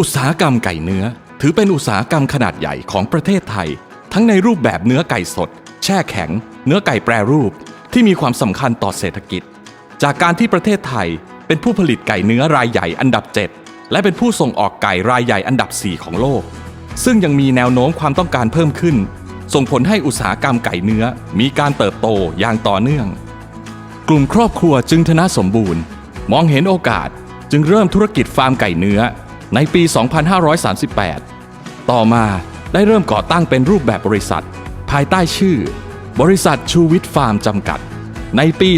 อุตสาหกรรมไก่เนื้อ ถือเป็นอุตสาหกรรมขนาดใหญ่ของประเทศไทย ทั้งในรูปแบบเนื้อไก่สด แช่แข็ง เนื้อไก่แปรรูป ที่มีความสำคัญต่อเศรษฐกิจ จากการที่ประเทศไทยเป็นผู้ผลิตไก่เนื้อรายใหญ่อันดับ 7 และเป็นผู้ส่งออกไก่รายใหญ่อันดับ 4 ของโลก ซึ่งยังมีแนวโน้มความต้องการเพิ่มขึ้น ส่งผลให้อุตสาหกรรมไก่เนื้อมีการเติบโตอย่างต่อเนื่อง กลุ่มครอบครัวจึงธนสมบูรณ์ มองเห็นโอกาสจึงเริ่มธุรกิจฟาร์มไก่เนื้อ ในปี 2538 ต่อมาได้เริ่มก่อตั้งเป็นรูปแบบบริษัท ภายใต้ชื่อ บริษัทชูวิทย์ฟาร์มจำกัด ในปี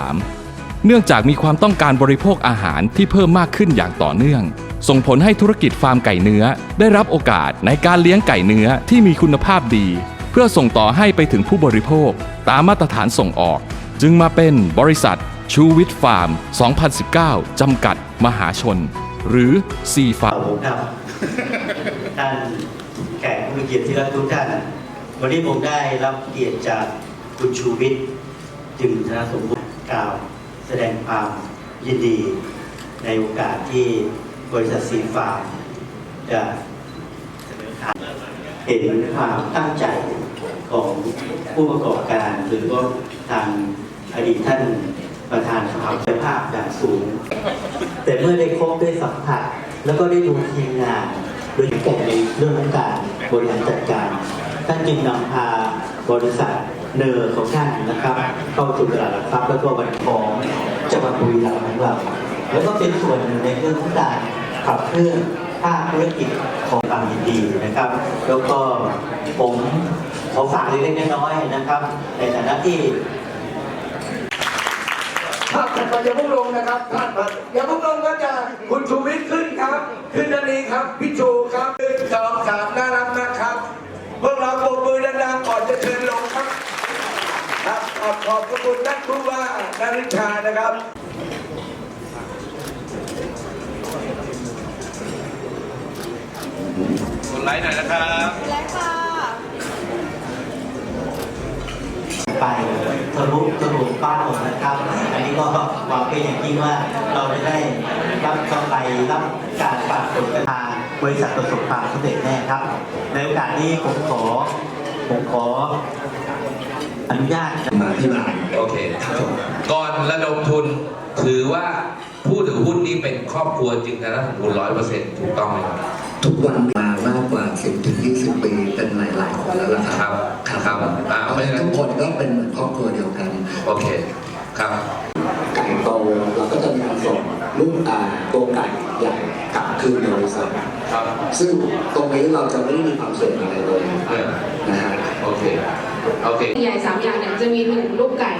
2543 เนื่องจากมีความต้องการบริโภคอาหารที่เพิ่มมากขึ้นอย่างต่อเนื่อง ส่งผลให้ธุรกิจฟาร์มไก่เนื้อ ได้รับโอกาสในการเลี้ยงไก่เนื้อที่มีคุณภาพดี เพื่อส่งต่อให้ไปถึงผู้บริโภค ตามมาตรฐานส่งออก จึงมาเป็นบริษัทชูวิทย์ฟาร์ม 2019 จำกัด มหาชน หรือ C ฟาผมครับท่านแขกผู้มีเกียรติที่รักทุกท่าน วันนี้ผมได้รับเกียรติจากคุณชูวิทย์จึงธนสมบูรณ์กล่าว แสดงความยินดีในโอกาสที่บริษัทซีฟาจะเสนอขายเห็นความตั้งใจของผู้ประกอบการหรือว่าทางอดีตท่าน ประธานสภาคุณภาพอย่างสูง แต่เมื่อได้คบได้สัมผัส แล้วก็ได้ดูทีมงาน โดยเฉพาะในเรื่องของการบริหารจัดการท่านจึงนำพาบริษัทเนอร์ของท่านนะครับ เข้าสู่ตลาดหลักทรัพย์แล้วก็บันของจังหวัดบุรีรัมย์ของเราแล้วก็เป็นส่วนหนึ่งในเรื่องของการขับเคลื่อนภาคธุรกิจของบางยินดีนะครับ แล้วก็ผมขอฝากเล็กๆน้อยๆนะครับ ในฐานะที่ ภาพถัดไปอย่าเพิ่งลงนะครับท่านมาอย่าเพิ่งลงก็จะคุณชูวิทย์ขึ้นครับ ขึ้นด้านนี้ครับพี่ชูครับหนึ่งสองสามน่ารักมากครับพวกเราโบกมือดังๆก่อนจะเชิญลงครับครับขอบขอบพระคุณท่านผู้ว่านาริชานะครับกดไลค์หน่อยนะครับ และค่ะ ไป ทะลุทะลุเป้านะครับ อันนี้ก็หวังเป็นอย่างยิ่งว่าเราจะได้รับกำไรรับการปัดผลกระทางบริษัทประสบความสำเร็จแน่ครับ ในโอกาสนี้ผมขอผมขออนุญาตมาที่ร้านโอเคก่อนระดมทุนถือว่าผู้ถือหุ้นนี้เป็นครอบครัวจึงนะสมบูรณ์ร้อยเปอร์เซ็นต์ถูกต้องไหมครับ ทุกวันมามากกว่า 10ถึง20 ปี เป็นหลายๆคนแล้วล่ะครับครับครับอ่าเพราะฉะนั้นทุกคนก็เป็นเหมือนครอบครัวเดียวกัน โอเคครับ ไก่โตเราก็จะมีการส่งลูกอ่าตัวไก่ใหญ่กลับคืนบริษัทครับ ซึ่งตรงนี้เราจะไม่ได้มีความเสี่ยงอะไรเลยเออ นะฮะ โอเค โอเคใหญ่สามอย่างเนี่ยจะมีหนึ่งลูกไก่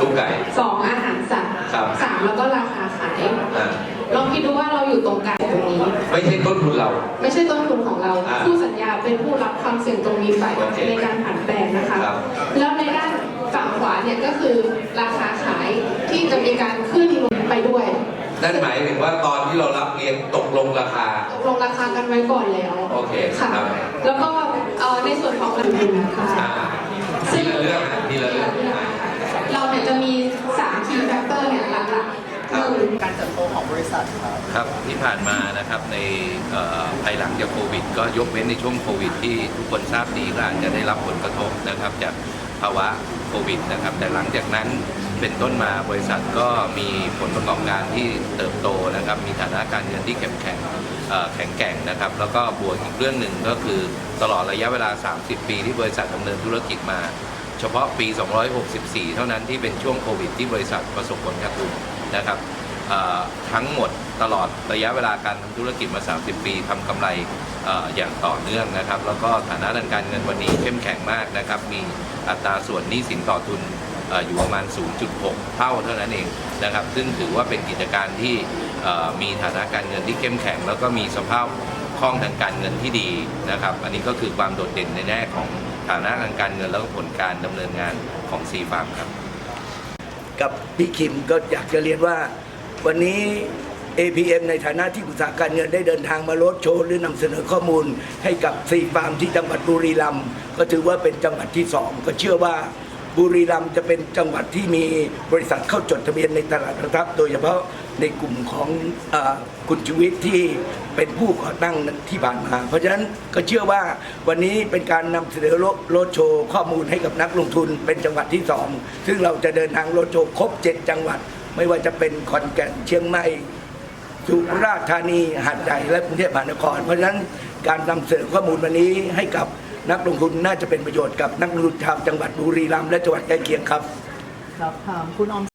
ลูกไก่ สองอาหารสัตว์ครับสามแล้วก็ราคาขาย อ่าลอง คิดดูว่าเราอยู่ตรงกลางตรงนี้ ไม่ใช่ต้นทุนเรา ไม่ใช่ต้นทุนของเรา อ่าผู้สัญญาเป็นผู้รับความเสี่ยงตรงนี้ไปโอเคในการผันแปรนะคะ ครับ แล้วในด้านฝั่งขวาเนี่ยก็คือราคาขายที่จะมีการขึ้นลงไปด้วยนั่นหมายถึงว่าตอนที่เรารับเลี้ยงตกลงราคา ตกลงราคากันไว้ก่อนแล้วโอเคค่ะครับ แล้วก็เอ่อในส่วนของราคานะคะ อ่าทีละเรื่องนะทีละเรื่องอ่า เราเนี่ยจะมี3 key factor เนี่ยหลักๆ ครับหนึ่งการเติบโตของบริษัทครับ ครับที่ผ่านมานะครับในภายหลังจากโควิด ก็ยกเว้นในช่วงโควิด ที่ทุกคนทราบดีก็อาจจะได้รับผลกระทบนะครับจากภาวะโควิดนะครับ แต่หลังจากนั้นเป็นต้นมาบริษัทก็มีผลประกอบการที่เติบโตนะครับ มีฐานะการเงินที่เข้มแข็งเอ่อแข็งแกร่งนะครับ แล้วก็บวกอีกเรื่องหนึ่งก็คือตลอดระยะเวลา 30 ปีที่บริษัทดำเนินธุรกิจมา เฉพาะปี 264 เท่านั้นที่เป็นช่วงโควิดที่บริษัทประสบผลขาดทุนะครับ ทั้งหมดตลอดระยะเวลาการทำธุรกิจมา 30 ปีทำกำไรอย่างต่อเนื่องนะครับ แล้วก็ฐานะทางการเงินวันนี้เข้มแข็งมากนะครับ มีอัตราส่วนหนี้สินต่อทุนออยู่ประมาณ 0.6 เท่าเท่านั้นเองนะครับ ซึ่งถือว่าเป็นกิจการที่มีฐานะการเงินที่เข้มแข็ง แล้วก็มีสภาพคล่องทางการเงินที่ดีนะครับ อันนี้ก็คือความโดดเด่นในแง่ของฐานะทางการเงินแล้วก็ผลการดำเนินงานของซีฟาร์มครับ กับพี่คิมก็อยากจะเรียนว่า วันนี้ APM ในฐานะที่ปรึกษาการเงินได้เดินทางมาโรดโชว์หรือนำเสนอข้อมูลให้กับสี่ฟาร์มที่จังหวัดบุรีรัมย์ก็ถือว่าเป็นจังหวัดที่สองก็เชื่อว่าบุรีรัมย์จะเป็นจังหวัดที่มีบริษัทเข้าจดทะเบียนในตลาดหลักทรัพย์โดยเฉพาะในกลุ่มของอคุณชูวิทย์ที่เป็นผู้ก่อตั้งที่ผ่านมา เพราะฉะนั้นก็เชื่อว่าวันนี้เป็นการนำเสนอโลดโชว์ข้อมูลให้กับนักลงทุนเป็นจังหวัดที่สองซึ่งเราจะเดินทางโลดโชว์ครบ 7 จังหวัด ไม่ว่าจะเป็นขอนแก่นเชียงใหม่สุราษฎร์ธานีหาดใหญ่และกรุงเทพมหานคร เพราะฉะนั้นการนำเสนอข้อมูลวันนี้ให้กับนักลงทุนน่าจะเป็นประโยชน์กับนักลงทุนชาวจังหวัดบุรีรัมย์และจังหวัดใกล้เคียงครับ ครับถามคุณออม